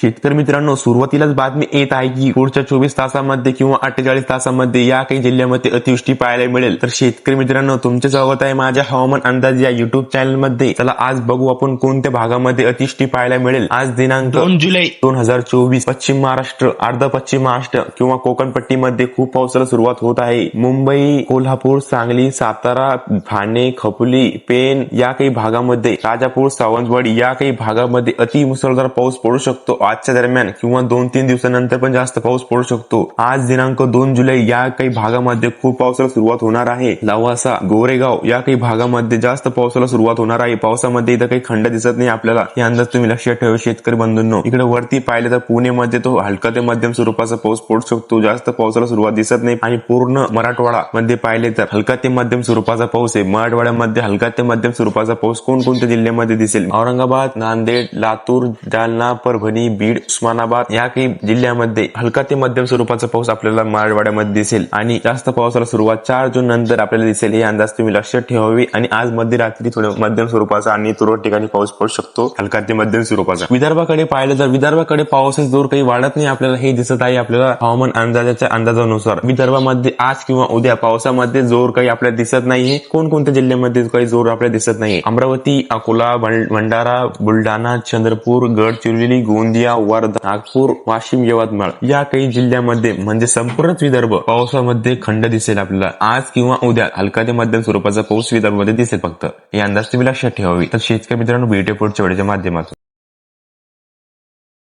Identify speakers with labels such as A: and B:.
A: शेतकरी मित्रांनो सुरुवातीलाच बातमी येत आहे की पुढच्या चोवीस तासामध्ये किंवा अठ्ठेचाळीस तासामध्ये या काही जिल्ह्यामध्ये अतिवृष्टी पाहायला मिळेल. तर शेतकरी मित्रांनो तुमचे स्वागत आहे माझ्या हवामान अंदाज या युट्यूब चॅनलमध्ये. चला आज बघू आपण कोणत्या भागामध्ये अतिवृष्टी पाहायला मिळेल. आज दिनांक
B: दोन जुलै.
A: दोन हजार चोवीस पश्चिम महाराष्ट्र अर्ध पश्चिम महाराष्ट्र किंवा कोकण पट्टीमध्ये खूप पावसाला सुरुवात होत आहे. मुंबई कोल्हापूर सांगली सातारा ठाणे खपुली पेन या काही भागामध्ये राजापूर सावंतवाडी या काही भागामध्ये अति मुसळधार पाऊस पडू शकतो. आजच्या दरम्यान किंवा दोन तीन दिवसानंतर पण जास्त पाऊस पडू शकतो. आज दिनांक दोन जुलै या काही भागामध्ये खूप पावसाला सुरुवात होणार आहे. लवासा गोरेगाव या काही भागामध्ये जास्त पावसाला सुरुवात होणार आहे. पावसामध्ये इथं काही खंड दिसत नाही आपल्याला. हे अंदाज तुम्ही लक्षात ठेवा शेतकरी बंधूंनो. इकडे वरती पाहिलं तर पुणेमध्ये तो हलका ते मध्यम स्वरूपाचा पाऊस पडू शकतो. जास्त पावसाला सुरुवात दिसत नाही. आणि पूर्ण मराठवाडा मध्ये पाहिले तर हलका ते मध्यम स्वरूपाचा पाऊस आहे. मराठवाड्यामध्ये हलका ते मध्यम स्वरूपाचा पाऊस कोणकोणत्या जिल्ह्यामध्ये दिसेल? औरंगाबाद नांदेड लातूर जालना परभणी बीड उस्मानाबाद या काही जिल्ह्यामध्ये हलका ते मध्यम स्वरूपाचा पाऊस आपल्याला मराठवाड्यामध्ये दिसेल. आणि जास्त पावसाला सुरुवात चार जून नंतर आपल्याला दिसेल. हे अंदाज तुम्ही लक्षात ठेवावे. आणि आज मध्यरात्री थोडं मध्यम स्वरूपाचा आणि तुरळक ठिकाणी पाऊस पडू शकतो. हलका ते मध्यम स्वरूपाचा. विदर्भाकडे पाहिलं तर विदर्भाकडे पावसाचा जोर काही वाढत नाही. आपल्याला हे दिसत आहे. आपल्याला हवामान अंदाजाच्या अंदाजानुसार विदर्भामध्ये आज किंवा उद्या पावसामध्ये जोर काही आपल्याला दिसत नाहीये. कोणकोणत्या जिल्ह्यामध्ये काही जोर आपल्याला दिसत नाही अमरावती अकोला भंडारा बुलढाणा चंद्रपूर गडचिरोली गोंदिया वर्धा नागपूर वाशिम यवतमाळ या काही जिल्ह्यामध्ये म्हणजे संपूर्ण विदर्भ पावसामध्ये खंड दिसेल आपल्याला. आज किंवा उद्या हलका ते मध्यम स्वरूपाचा पाऊस विदर्भामध्ये दिसेल फक्त. हे अंदाज तुम्ही लक्षात ठेवावी. तर शेतकरी मित्रांनो बीटे पुढच्या वेळेच्या माध्यमातून.